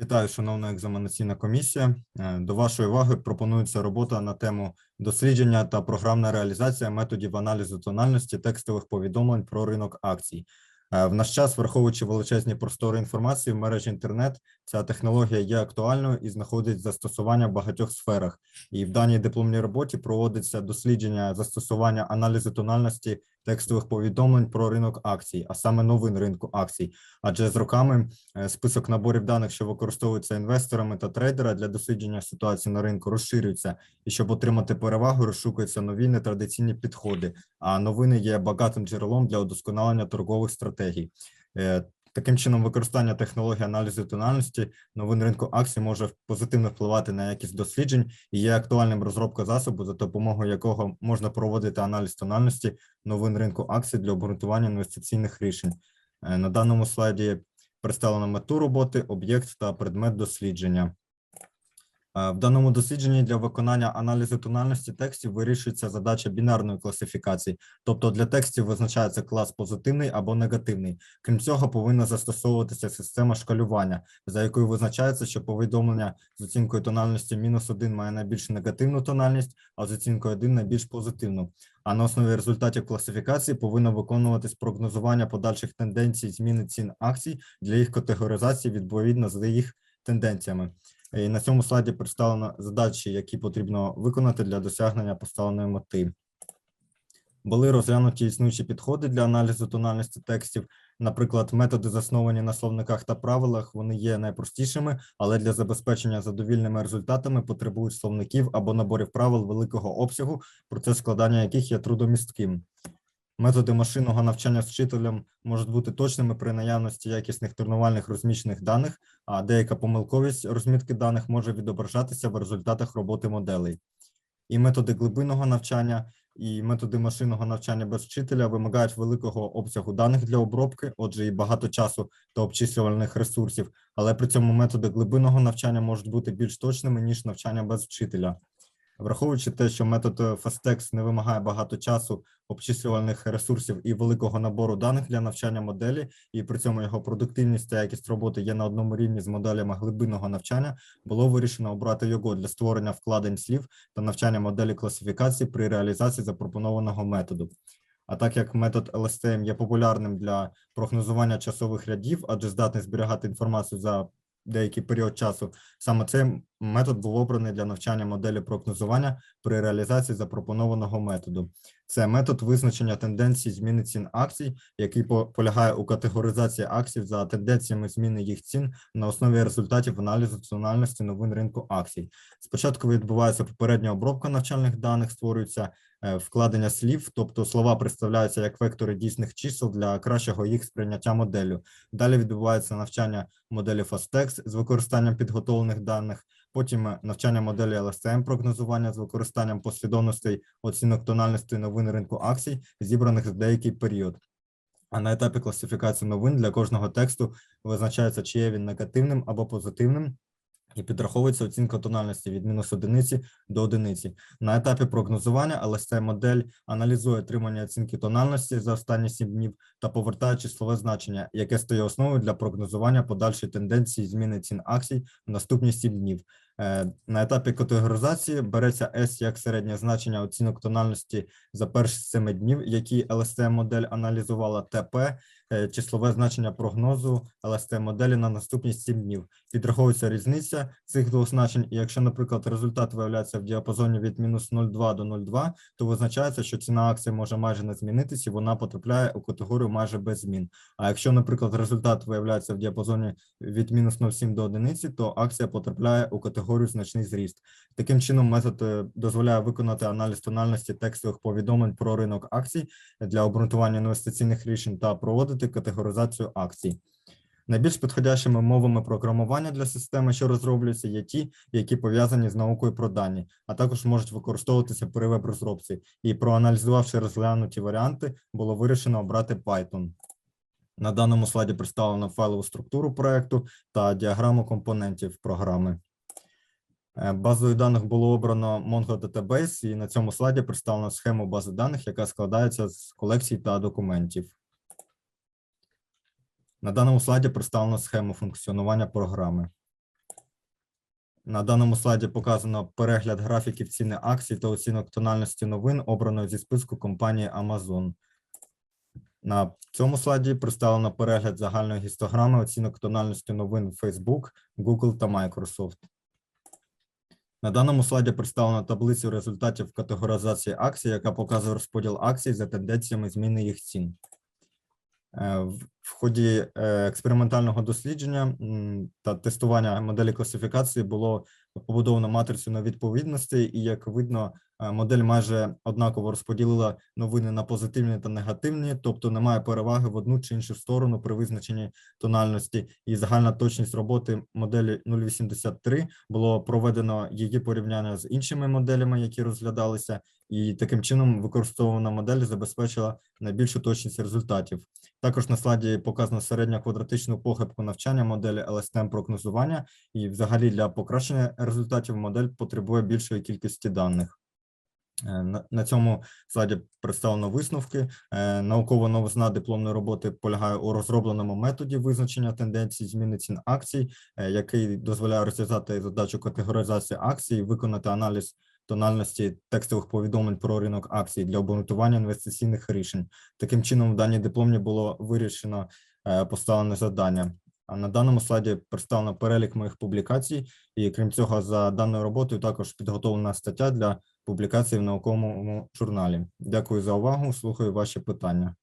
Вітаю, шановна екзаменаційна комісія. Е, До вашої уваги пропонується робота на тему дослідження та програмна реалізація методів аналізу тональності текстових повідомлень про ринок акцій. Е, В наш час, враховуючи величезні простори інформації в мережі інтернет, ця технологія є актуальною і знаходить застосування в багатьох сферах. І в даній дипломній роботі проводиться дослідження застосування аналізу тональності текстових повідомлень про ринок акцій, а саме новин ринку акцій. Адже з роками е, список наборів даних, що використовуються інвесторами та трейдера для дослідження ситуації на ринку, розширюється, і щоб отримати перевагу, розшукуються нові нетрадиційні підходи. А новини є багатим джерелом для удосконалення торгових стратегій. Таким чином, використання технології аналізу тональності новин ринку акцій може позитивно впливати на якість досліджень і є актуальним розробка засобу, за допомогою якого можна проводити аналіз тональності новин ринку акцій для обґрунтування інвестиційних рішень. Е, На даному слайді представлено мету роботи, об'єкт та предмет дослідження. Е, В даному дослідженні для виконання аналізу тональності текстів вирішується задача бінарної класифікації, тобто для текстів визначається клас позитивний або негативний. Крім цього, повинна застосовуватися система шкалювання, за якою визначається, що повідомлення з оцінкою тональності мінус 1 має найбільш негативну тональність, а з оцінкою 1 найбільш позитивну. А на основі результатів класифікації повинно виконуватись прогнозування подальших тенденцій зміни цін акцій для їх категоризації відповідно з їх тенденціями. І на цьому слайді представлено задачі, які потрібно виконати для досягнення поставленої мети. Були розглянуті існуючі підходи для аналізу тональності текстів. Наприклад, методи, засновані на словниках та правилах, вони є найпростішими, але для забезпечення задовільними результатами потребують словників або наборів правил великого обсягу, процес складання яких є трудомістким. Методи машинного навчання вчителем можуть бути точними при наявності якісних тренувальних розміщених даних, а деяка помилковість розмітки даних може відображатися в результатах роботи моделей. І методи глибинного навчання, і методи машинного навчання без вчителя вимагають великого обсягу даних для обробки, отже, і багато часу та обчислювальних ресурсів, але при цьому методи глибинного навчання можуть бути більш точними, ніж навчання без вчителя. Враховуючи те, що метод е, FastText не вимагає багато часу, обчислювальних ресурсів і великого набору даних для навчання моделі, і при цьому його продуктивність та якість роботи є на одному рівні з моделями глибинного навчання, було вирішено обрати його для створення вкладень слів та навчання моделі класифікації при реалізації запропонованого методу. А так як метод LSTM є популярним для прогнозування часових рядів, адже здатний зберігати інформацію за деякий період часу, саме цей метод був обраний для навчання моделі прогнозування при реалізації запропонованого методу. Це метод визначення тенденцій зміни цін акцій, який по- полягає у категоризації акцій за тенденціями зміни їх цін на основі результатів аналізу тональності новин ринку акцій. Спочатку відбувається попередня обробка навчальних даних, створюється вкладення слів, тобто слова представляються як вектори дійсних чисел для кращого їх сприйняття моделлю. Далі відбувається навчання моделі FastText з використанням підготовлених даних, потім е, навчання моделі LSTM прогнозування з використанням послідовностей оцінок тональності новин ринку акцій, зібраних за деякий період. А на етапі класифікації новин для кожного тексту визначається, чи є він негативним або позитивним, і підраховується оцінка тональності від мінус одиниці до одиниці. На етапі прогнозування LST модель аналізує отримання оцінки тональності за останні 7 днів та повертає числове значення, яке стає основою для прогнозування подальшої тенденції зміни цін акцій в наступні 7 днів. Е, На етапі категоризації береться S як середнє значення оцінок тональності за перші 7 днів, які LST модель аналізувала ТП, числове значення прогнозу LST моделі на наступні 7 днів. Підраховується різниця цих двох значень, і якщо, наприклад, результат виявляється в діапазоні від мінус 0,2 до 0,2, то визначається, що ціна акції може майже не змінитися, і вона потрапляє у категорію майже без змін. А якщо, наприклад, результат виявляється в діапазоні від мінус 0,7 до 1, то акція потрапляє у категорію значний зріст. Таким чином, метод е, дозволяє виконати аналіз тональності текстових повідомлень про ринок акцій для обґрунтування інвестиційних рішень та проводити категоризацію акцій. Найбільш підходящими мовами програмування для системи, що розроблюються, є ті, які пов'язані з наукою про дані, а також можуть використовуватися при веб-розробці. І проаналізувавши розглянуті варіанти, було вирішено обрати Python. На даному слайді представлено файлову структуру проекту та діаграму компонентів програми. Е, Базою даних було обрано Mongo Database, і на цьому слайді представлено схему бази даних, яка складається з колекцій та документів. На даному слайді представлено схему функціонування програми. На даному слайді показано перегляд графіків ціни акцій та оцінок тональності новин, обраної зі списку компанії Amazon. На цьому слайді представлено перегляд загальної гістограми оцінок тональності новин Facebook, Google та Microsoft. На даному слайді представлена таблиця результатів категоризації акцій, яка показує розподіл акцій за тенденціями зміни їх цін. Е, В ході е, експериментального дослідження та тестування моделі класифікації було побудовано матрицю на відповідності, і як видно, е, модель майже однаково розподілила новини на позитивні та негативні, тобто немає переваги в одну чи іншу сторону при визначенні тональності. І загальна точність роботи моделі 083 було проведено її порівняння з іншими моделями, які розглядалися, і таким чином використовувана модель забезпечила найбільшу точність результатів. Також на слайді показано середню квадратичну похибку навчання моделі LSTM прогнозування, і взагалі для покращення результатів модель потребує більшої кількості даних. Е, На, цьому слайді представлено висновки. Е, Наукова новизна дипломної роботи полягає у розробленому методі визначення тенденцій зміни цін акцій, е, який дозволяє розв'язати задачу категоризації акцій, виконати аналіз тональності текстових повідомлень про ринок акцій для обґрунтування інвестиційних рішень. Таким чином, в даній дипломні було вирішено поставлене завдання. На даному слайді представлено перелік моїх публікацій, і крім цього, за даною роботою також підготовлена стаття для публікації в науковому журналі. Дякую за увагу. Слухаю ваші питання.